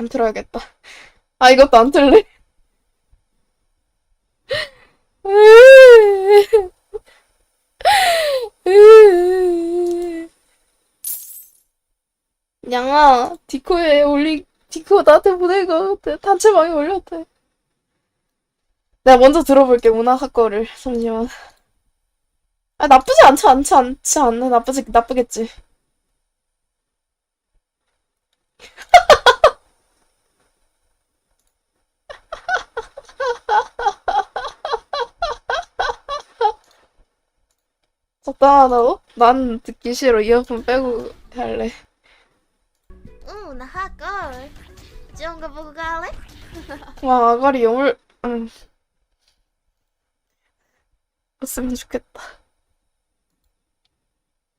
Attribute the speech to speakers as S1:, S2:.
S1: 안 틀어야겠다. 아, 이것도 안 틀래. 양아, 디코에 올리, 디코 나한테 보내고, 단체방에 올렸대. 내가 먼저 들어볼게, 문화사 거를. 잠시만. 아, 나쁘지 않지, 않지, 않지 않나? 나쁘지, 나쁘겠지. 적당하다고? 난 듣기 싫어. 이어폰 빼고 할래.
S2: 응, 나 할걸. 좋은 거 보고 갈래?
S1: 와, 아가리 영을, 응. 했으면 좋겠다.